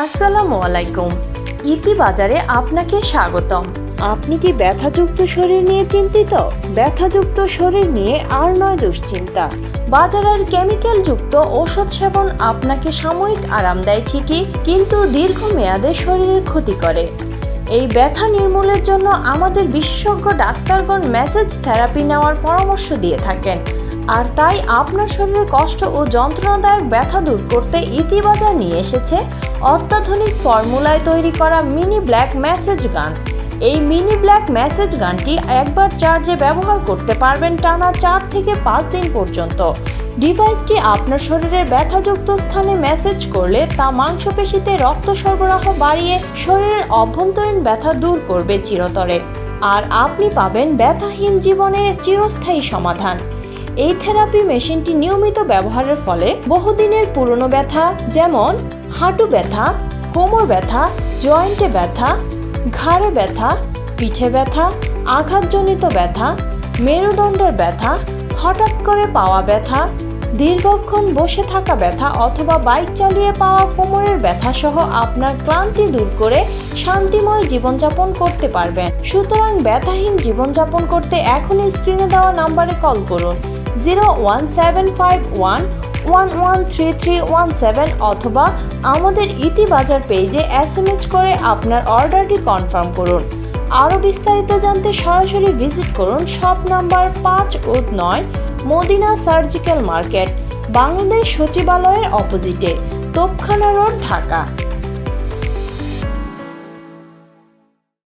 আসসালামু আলাইকুম। ইতি বাজারে আপনাকে স্বাগতম। আপনি কি ব্যথাযুক্ত শরীর নিয়ে চিন্তিত? ব্যথাযুক্ত শরীর নিয়ে আর নয় দুশ্চিন্তা। বাজারের কেমিক্যালযুক্ত ওষুধ সেবন আপনাকে সাময়িক আরাম দেয় ঠিকই, কিন্তু দীর্ঘমেয়াদে শরীরের ক্ষতি করে। এই ব্যথা নির্মূলের জন্য আমাদের বিশেষজ্ঞ ডাক্তারগণ মেসেজ থেরাপি নেওয়ার পরামর্শ দিয়ে থাকেন। আর তাই আপনার শরীরের কষ্ট ও যন্ত্রণাদায়ক ব্যথা দূর করতে ইতিবাজার নিয়ে এসেছে অত্যাধুনিক ফর্মুলায় তৈরি করা মিনি ব্ল্যাক মেসেজ গান। এই মিনি ব্ল্যাক মেসেজ গানটি একবার চার্জে ব্যবহার করতে পারবেন টানা চার থেকে পাঁচ দিন পর্যন্ত। ডিভাইসটি আপনার শরীরের ব্যথাযুক্ত স্থানে মেসেজ করলে তা মাংসপেশিতে রক্ত সরবরাহ বাড়িয়ে শরীরের অভ্যন্তরীণ ব্যথা দূর করবে চিরতরে। আর আপনি পাবেন ব্যথাহীন জীবনের চিরস্থায়ী সমাধান। এই থেরাপি মেশিনটি নিয়মিত ব্যবহারের ফলে বহুদিনের পুরনো ব্যথা, যেমন হাঁটু ব্যথা, কোমর ব্যথা, জয়েন্টে ব্যথা, ঘাড়ে ব্যথা, পিঠে ব্যথা, আঘাতজনিত ব্যথা, মেরুদণ্ডের ব্যথা, হঠাৎ করে পাওয়া ব্যথা, দীর্ঘক্ষণ বসে থাকা ব্যথা অথবা বাইক চালিয়ে পাওয়া কোমরের ব্যথা সহ আপনার ক্লান্তি দূর করে শান্তিময় জীবনযাপন করতে পারবেন। সুতরাং ব্যথাহীন জীবনযাপন করতে এখনই স্ক্রিনে দেওয়া নাম্বারে কল করুন। Zero one seven five one one one three three one seven অথবা আমাদের ইতিবাজার পেজে এস এম এস করে আপনার অর্ডারটি কনফার্ম করুন। আরও বিস্তারিত জানতে সরাসরি ভিজিট করুন শপ নাম্বার পাঁচ ও নয়, মদিনা সার্জিক্যাল মার্কেট, বাংলাদেশ সচিবালয়ের অপোজিটে, তোপখানা রোড, ঢাকা।